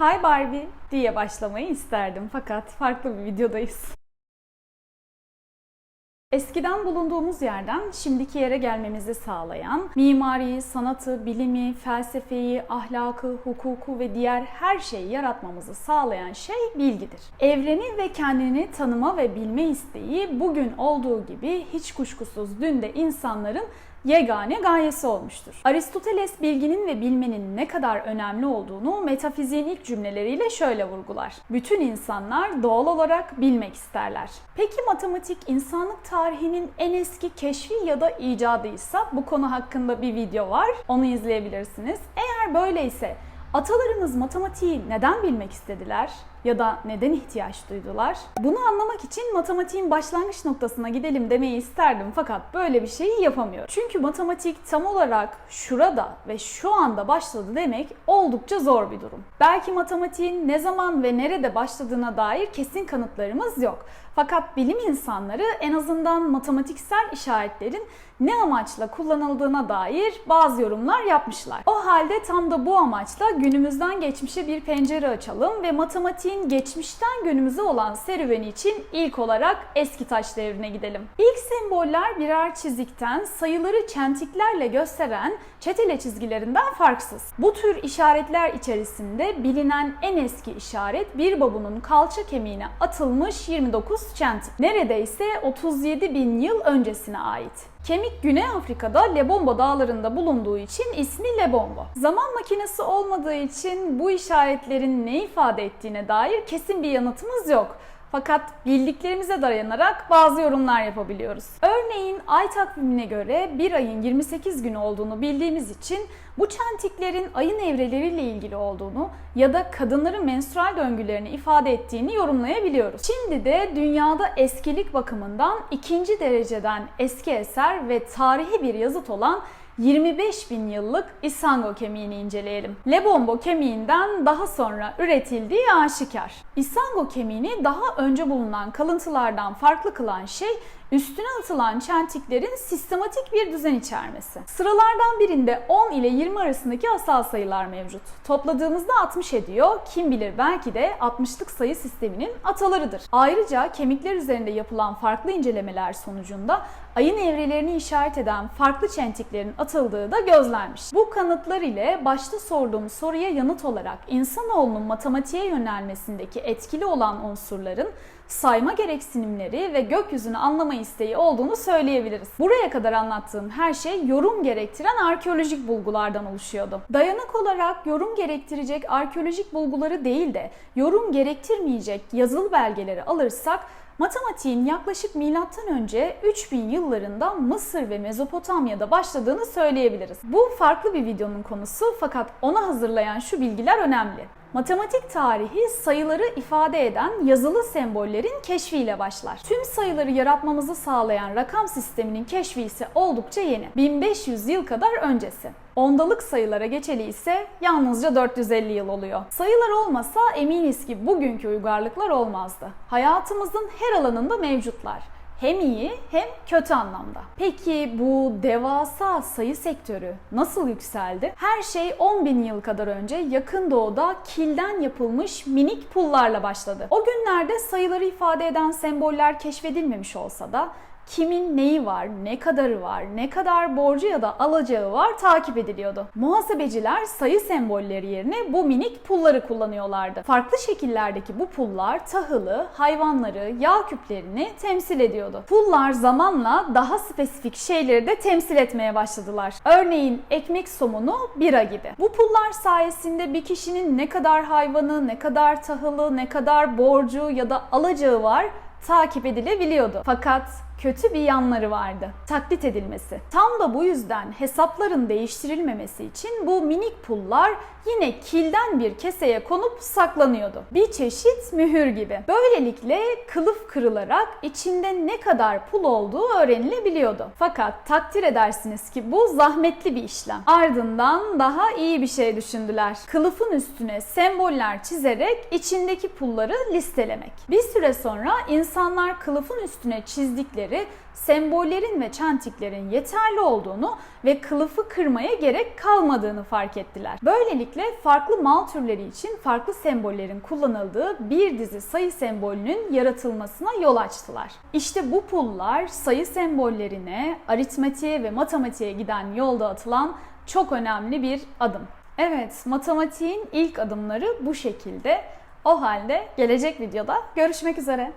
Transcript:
Hi Barbie diye başlamayı isterdim fakat farklı bir videodayız. Eskiden bulunduğumuz yerden şimdiki yere gelmemizi sağlayan, mimariyi, sanatı, bilimi, felsefeyi, ahlakı, hukuku ve diğer her şeyi yaratmamızı sağlayan şey bilgidir. Evreni ve kendini tanıma ve bilme isteği bugün olduğu gibi hiç kuşkusuz dün de insanların yegane gayesi olmuştur. Aristoteles bilginin ve bilmenin ne kadar önemli olduğunu metafiziğin ilk cümleleriyle şöyle vurgular. Bütün insanlar doğal olarak bilmek isterler. Peki matematik insanlık tarihinin en eski keşfi ya da icadıysa bu konu hakkında bir video var. Onu izleyebilirsiniz. Eğer böyleyse Atalarımız matematiği neden bilmek istediler ya da neden ihtiyaç duydular? Bunu anlamak için matematiğin başlangıç noktasına gidelim demeyi isterdim fakat böyle bir şeyi yapamıyorum. Çünkü matematik tam olarak şurada ve şu anda başladı demek oldukça zor bir durum. Belki matematiğin ne zaman ve nerede başladığına dair kesin kanıtlarımız yok. Fakat bilim insanları en azından matematiksel işaretlerin ne amaçla kullanıldığına dair bazı yorumlar yapmışlar. O halde tam da bu amaçla günümüzden geçmişe bir pencere açalım ve matematiğin geçmişten günümüze olan serüveni için ilk olarak eski taş devrine gidelim. İlk semboller birer çizikten sayıları çentiklerle gösteren çetele çizgilerinden farksız. Bu tür işaretler içerisinde bilinen en eski işaret bir babunun kalça kemiğine atılmış 29 çentik. Neredeyse 37 bin yıl öncesine ait. Kemik Güney Afrika'da Lebombo dağlarında bulunduğu için ismi Lebombo. Zaman makinesi olmadığı için bu işaretlerin ne ifade ettiğine dair kesin bir yanıtımız yok. Fakat bildiklerimize dayanarak bazı yorumlar yapabiliyoruz. Örneğin ay takvimine göre bir ayın 28 günü olduğunu bildiğimiz için bu çentiklerin ayın evreleriyle ilgili olduğunu ya da kadınların menstrual döngülerini ifade ettiğini yorumlayabiliyoruz. Şimdi de dünyada eskilik bakımından ikinci dereceden eski eser ve tarihi bir yazıt olan 25 bin yıllık İsango kemiğini inceleyelim. Lebombo kemiğinden daha sonra üretildiği aşikar. İsango kemiğini daha önce bulunan kalıntılardan farklı kılan şey üstüne atılan çentiklerin sistematik bir düzen içermesi. Sıralardan birinde 10 ile 20 arasındaki asal sayılar mevcut. Topladığımızda 60 ediyor. Kim bilir belki de 60'lık sayı sisteminin atalarıdır. Ayrıca kemikler üzerinde yapılan farklı incelemeler sonucunda ayın evrelerini işaret eden farklı çentiklerin atıldığı da gözlenmiş. Bu kanıtlar ile başta sorduğum soruya yanıt olarak insanoğlunun matematiğe yönelmesindeki etkili olan unsurların sayma gereksinimleri ve gökyüzünü anlama isteği olduğunu söyleyebiliriz. Buraya kadar anlattığım her şey yorum gerektiren arkeolojik bulgulardan oluşuyordu. Dayanık olarak yorum gerektirecek arkeolojik bulguları değil de yorum gerektirmeyecek yazılı belgeleri alırsak matematiğin yaklaşık milattan önce 3000 yıllarında Mısır ve Mezopotamya'da başladığını söyleyebiliriz. Bu farklı bir videonun konusu fakat ona hazırlayan şu bilgiler önemli. Matematik tarihi sayıları ifade eden yazılı sembollerin keşfiyle başlar. Tüm sayıları yaratmamızı sağlayan rakam sisteminin keşfi ise oldukça yeni. 1500 yıl kadar öncesi. Ondalık sayılara geçeli ise yalnızca 450 yıl oluyor. Sayılar olmasa eminiz ki bugünkü uygarlıklar olmazdı. Hayatımızın her alanında mevcutlar hem iyi hem kötü anlamda. Peki bu devasa sayı sektörü nasıl yükseldi? Her şey 10 bin yıl kadar önce yakın doğuda kilden yapılmış minik pullarla başladı. O günlerde sayıları ifade eden semboller keşfedilmemiş olsa da kimin neyi var, ne kadarı var, ne kadar borcu ya da alacağı var takip ediliyordu. Muhasebeciler sayı sembolleri yerine bu minik pulları kullanıyorlardı. Farklı şekillerdeki bu pullar tahılı, hayvanları, yağ küplerini temsil ediyordu. Pullar zamanla daha spesifik şeyleri de temsil etmeye başladılar. Örneğin ekmek somunu, bira gibi. Bu pullar sayesinde bir kişinin ne kadar hayvanı, ne kadar tahılı, ne kadar borcu ya da alacağı var takip edilebiliyordu. Fakat kötü bir yanları vardı. Taklit edilmesi. Tam da bu yüzden hesapların değiştirilmemesi için bu minik pullar yine kilden bir keseye konup saklanıyordu. Bir çeşit mühür gibi. Böylelikle kılıf kırılarak içinde ne kadar pul olduğu öğrenilebiliyordu. Fakat takdir edersiniz ki bu zahmetli bir işlem. Ardından daha iyi bir şey düşündüler. Kılıfın üstüne semboller çizerek içindeki pulları listelemek. Bir süre sonra insanlar kılıfın üstüne çizdikleri beri sembollerin ve çentiklerin yeterli olduğunu ve kılıfı kırmaya gerek kalmadığını fark ettiler. Böylelikle farklı mal türleri için farklı sembollerin kullanıldığı bir dizi sayı sembolünün yaratılmasına yol açtılar. İşte bu pullar sayı sembollerine, aritmetiğe ve matematiğe giden yolda atılan çok önemli bir adım. Evet, matematiğin ilk adımları bu şekilde. O halde gelecek videoda görüşmek üzere.